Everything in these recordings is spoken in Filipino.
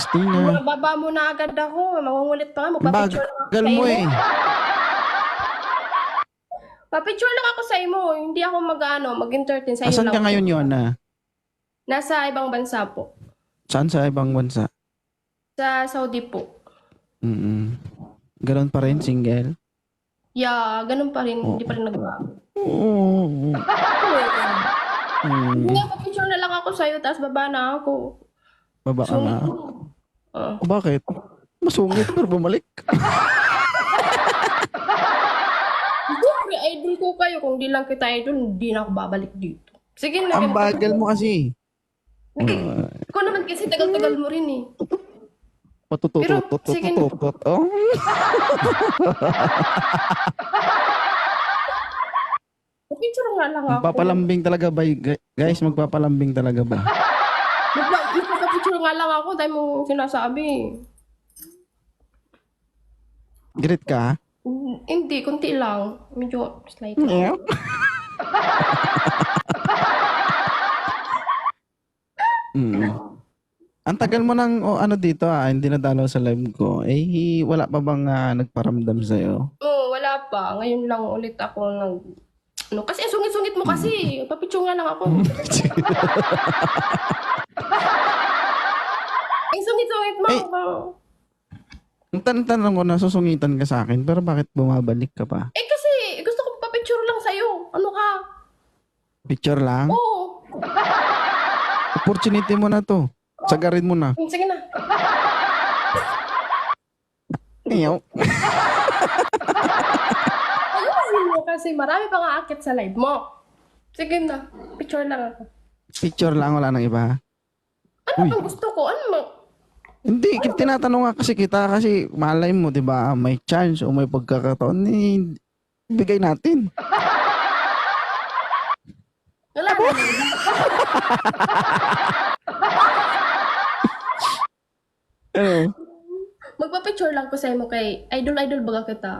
Christina. Baba mo na agad ako. Mangungulit pa nga. Magpapicture lang ako Bagal sa mo imo. eh. Papicture lang ako sa imo. Hindi ako mag-ano, mag-entertain sa iyo Asan lang. ka ngayon yun na? Nasa ibang bansa po. Saan sa ibang bansa? Sa Saudi po. Mm Ganon pa rin, single? Yeah, ganun pa rin. Oh. Hindi pa rin nagbago. Oo. Mm, Hindi, papicture na lang ako sa iyo, tapos baba na ako. baba ka na. Oh. O bakit? Masungit pero bumalik. Siyempre, idol ko kayo. Kung di lang kita idol, hindi na ako babalik dito. Sige na. Ang bagal mo kasi. Ikaw naman kasi tagal-tagal mo rin eh. Pero, sige na. Matutututututututot. Oh. Papicture nga lang ako. Magpapalambing talaga ba? Guys, magpapalambing talaga ba? Nga lang ako dahil mo sinasabi. Grit ka? Mm, Hindi, kunti lang. Medyo slight. Yeah. mm. Ang tagal mo nang o ano dito ah, hindi nadalaw sa live ko. Eh, wala pa bang ah, nagparamdam sa'yo? Oo, wala pa. Ngayon lang ulit ako nag... Ano, kasi ang sungit-sungit mo kasi. Papicture nga lang ako. ang sungit-sungit mo. Eh. Ang tan tanong ko, nasusungitan ka sa akin, pero bakit bumabalik ka pa? Eh kasi, gusto ko papicture lang sa'yo. Ano ka? Picture lang? Oo. Opportunity mo na to. Sagarin mo na. Sige na. Ayaw. Ayun mo kasi marami pa nga akit sa live mo. Sige na. Picture lang ako. Picture lang, wala nang iba. Ano bang gusto ko? Ano mo? Hindi, tinatanong nga kasi kita kasi malay mo, di ba, may chance o may pagkakataon, eh, bigay natin. Wala na. Ano? Magpa-picture lang ko sa mo kay idol-idol baga kita.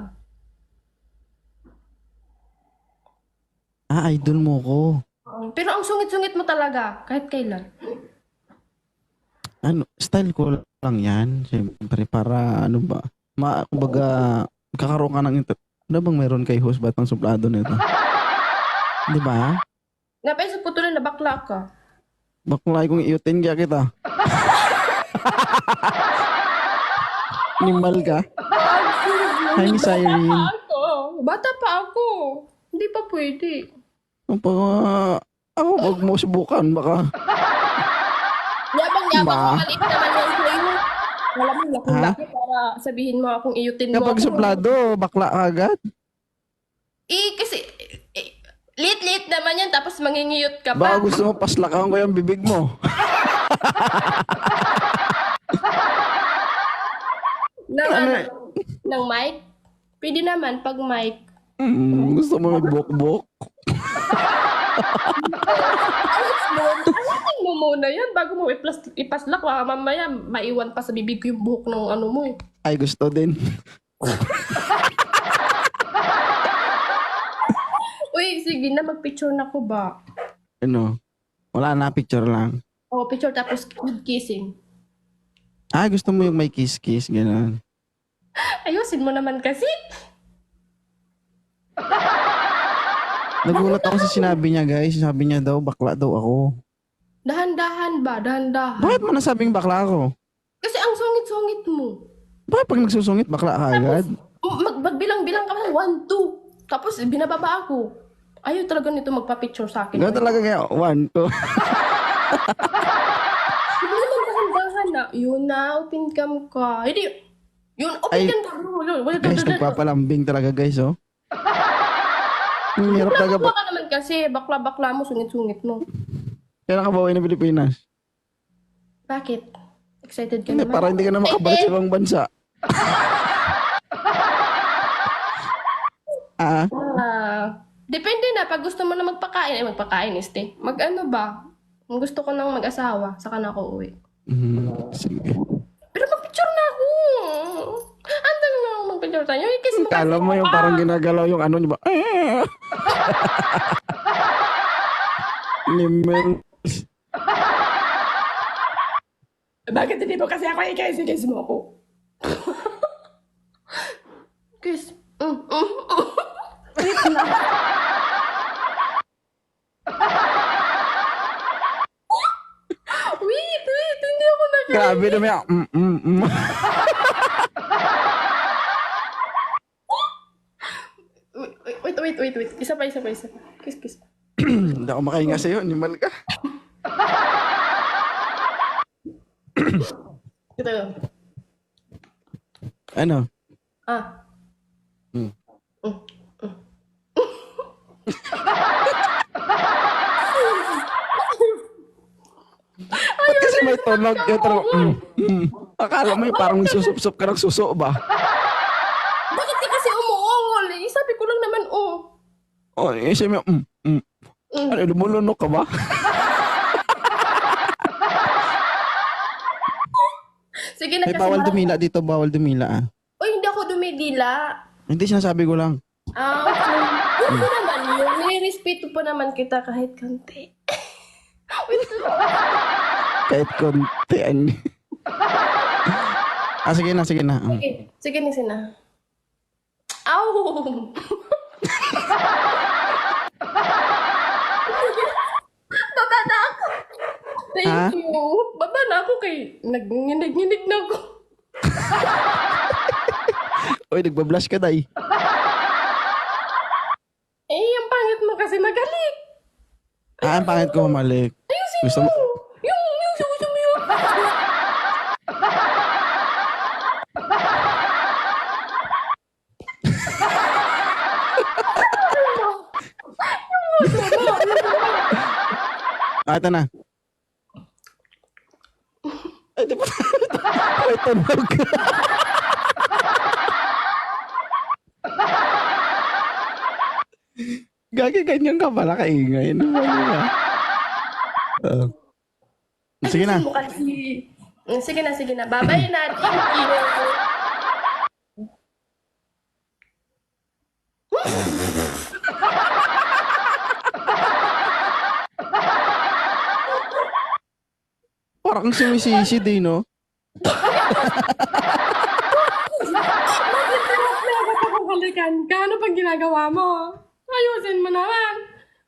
Ah, idol mo ko. Pero ang sungit-sungit mo talaga, kahit kailan. Ano, style ko lang yan. Siyempre, para ano ba, ma, kumbaga, kakaroon ka ng inter- ano bang meron kay host batang suplado nito? Di ba? Napay sa putulan na bakla ka. Baklay kong iutin kaya kita. Nimal ka? Hi, Miss Irene. Pa ako. Bata pa ako. Hindi pa pwede. Ang pa, ako, wag mo subukan, baka. Yabang-yabang Ba? ko maliit naman yan sa'yo. Wala mo Ha? laki-laki para sabihin mo akong iyutin mo. Kapag ako. suplado, bakla ka agad. Eh, kasi, eh, lit-lit naman yan, tapos mangingiyot ka Baka pa. gusto mo paslakan ko yung bibig mo. Ng, Ano? ano, ng mic? Pwede naman, pag mic. Mm, gusto mo may Ayatin mo muna yan bago mo iplas, ipaslak. Baka mamaya maiwan pa sa bibig ko yung buhok ng ano mo eh. Ay, gusto din. Uy, sige na, magpicture na ko ba? Ano? Wala na, picture lang. O, picture tapos with kissing. Ah, gusto mo yung may kiss-kiss, gano'n. Ayusin mo naman kasi. Nagulat ako sa sinabi niya, guys. Sabi niya daw, bakla daw ako. Dahan-dahan ba? Dahan-dahan. Bakit mo nasabing bakla ako? Kasi ang sungit-sungit mo. Bakit pag nagsusungit, bakla ka agad? Mag magbilang-bilang ka lang, one, two. Tapos binababa ako. Ayaw talaga nito magpa-picture sa akin. Gano'n talaga kaya, one, two. Hindi naman dahan-dahan na. Yun na, open cam ka. Hindi, yun, open Ay, cam ka. Wala, wala, guys, wala. nagpapalambing talaga, guys, oh. Ang hirap talaga Bakla ba? ka naman kasi, bakla-bakla mo, sungit-sungit mo. Kailan ka bawi ng Pilipinas? Bakit? Excited ka Hindi, naman? para hindi ka na makabalik sa ibang bansa. ah, Ah, depende na. Pag gusto mo na magpakain, eh, magpakain, este. Mag-ano ba? Kung gusto ko nang mag-asawa, saka na ako uwi. mm, sige. Pero mag-picture na ako. Ang dami na ako mag-picture tayo. Mo Kala kasi mo yung parang ginagalaw yung ano niyo ba? Eh! Limel. Bakit hindi mo kasi ako i-kiss? Kiss mo ako. kiss. Mm, mm, mm. Wait lang. wait, wait. Hindi ako nag- Grabe naman. Mm, mm, mm. Wait, wait, wait. Isa pa, isa pa, isa pa. Kiss, kiss. Hindi ako makahinga sa'yo. Animal ka. Ito. Ano? Ah. Hmm. Mm, mm. Ba't kasi may tunog? Yung tunog. Mm, mm. Akala mo yung parang susup-sup ka ng suso ba? Bakit di kasi umuungol eh? Sabi ko lang naman, oh. O, oh, yung siya may, mm, mm. Mm. Ano, lumulunok ka ba? Sige na May kasi bawal dumila dito, bawal dumila ah. Uy, hindi ako dumidila. Hindi sinasabi ko lang. Ah, okay. Yun po naman yun. Nire-respeto po naman kita kahit konti. Wait. Kahit konti. an- ah, sige na, sige na. Mm. Sige, sige na sina. Ow! Baba na ako. Thank Ha? you. Baba na ako kay nag-nginig-nginig na ako. Uy, nagbablush ka, day. Eh, ang pangit mo kasi magalik. Ah, ang pangit ko humalik. Ayusin Gusto mo. mo? Yung, yung, yung, yung, yung. Ah, ito na. Ay, di ba? May tunog. Gagi, ganyan ka pala kaingay. Ano ba yun, ah? Ah. sige na. Kasi. Mm, Sige na, sige na. Babay na. Thank you. Parang sumisisi din, no? Bakit tinatlagot ako halikan ka? Ano pang ginagawa mo? Ayusin mo naman.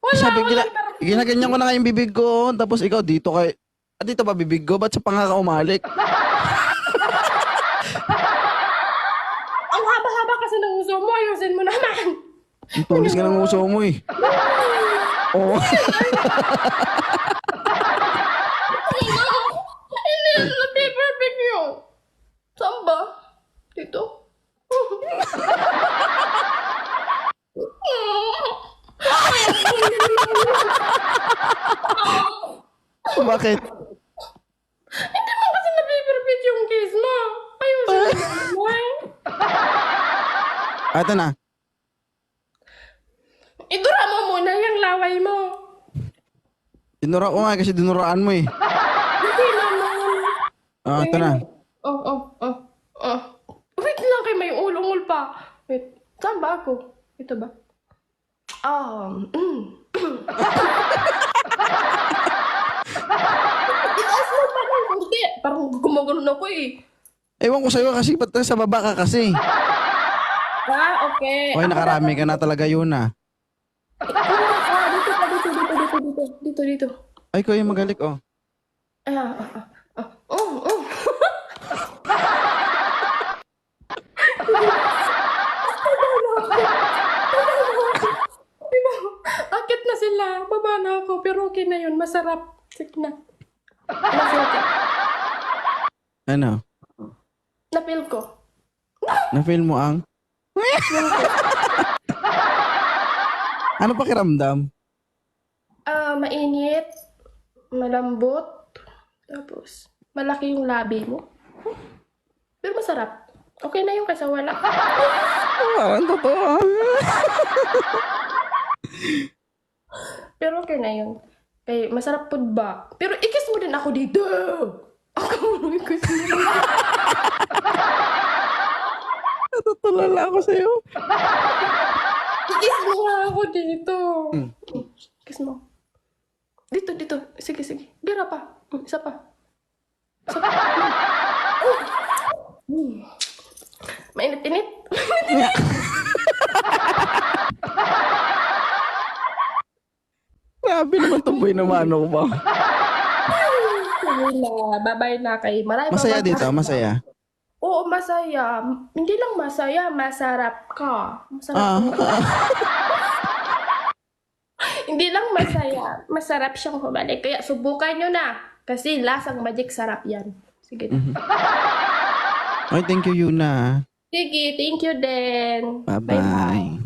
Wala, Sabi, wala. gina, ginaganyan ko na nga yung bibig ko. Tapos ikaw dito kay... Ah, dito ba bibig ko? Ba't sa panga ka umalik? Ang haba-haba kasi ng uso mo. Ayusin mo naman. Ang tulis ka ng uso mo eh. Oo. Hindi perfect yun. Saan ba? Dito? Bakit? Hindi mo kasi napiperfect yung kiss mo. Mo naman. Ah, ito na. Idura mo muna yung laway mo. Dinura ko nga kasi dinuraan mo eh. Hindi. Ah, ito na. Oh, oh, oh, oh. Wait lang kay may ulungol pa. Wait, saan ba ako? Ito ba? Um, mm. Itaas mo pa ng konti. Parang gumagano ako eh. Ewan ko sa'yo kasi ba't sa baba ka kasi? Ah, okay. Okay, nakarami ka na talaga yun ah. Ah, dito pa, dito, dito, dito, dito, dito, dito. Ay, ko yung magalik oh. Ah, ah, ah, ah. Oh, oh. Diba? Akit na sila. Baba na ako. Pero Masarap. Sige na. Ano? Napil ko. Na-feel mo ang? ano pakiramdam? Ah, mainit. Malambot. Tapos, malaki yung labi mo. Pero masarap. Okay na yung kaysa wala. Parang totoo. ah. Pero okay na yun. Kay, masarap po ba? Pero ikis mo din ako dito. Ako ikis mo. Natutulala ako sa'yo. Ikis mo nga ako dito. Hmm. Ikis mo. Dito, dito. Sige, sige. Bira pa. Pa. Isa pa. Naman itong boy na mano ko ba? Sige na, babay na kay Marami Masaya ba- dito, masaya. Oo, masaya. Hindi lang masaya, masarap ka. Masarap Ah, ka. Hindi lang masaya, masarap siyang humalik. Kaya subukan nyo na. Kasi lasang magic sarap yan. Sige na. Ay, thank you, Yuna. Sige, thank you din. Bye-bye.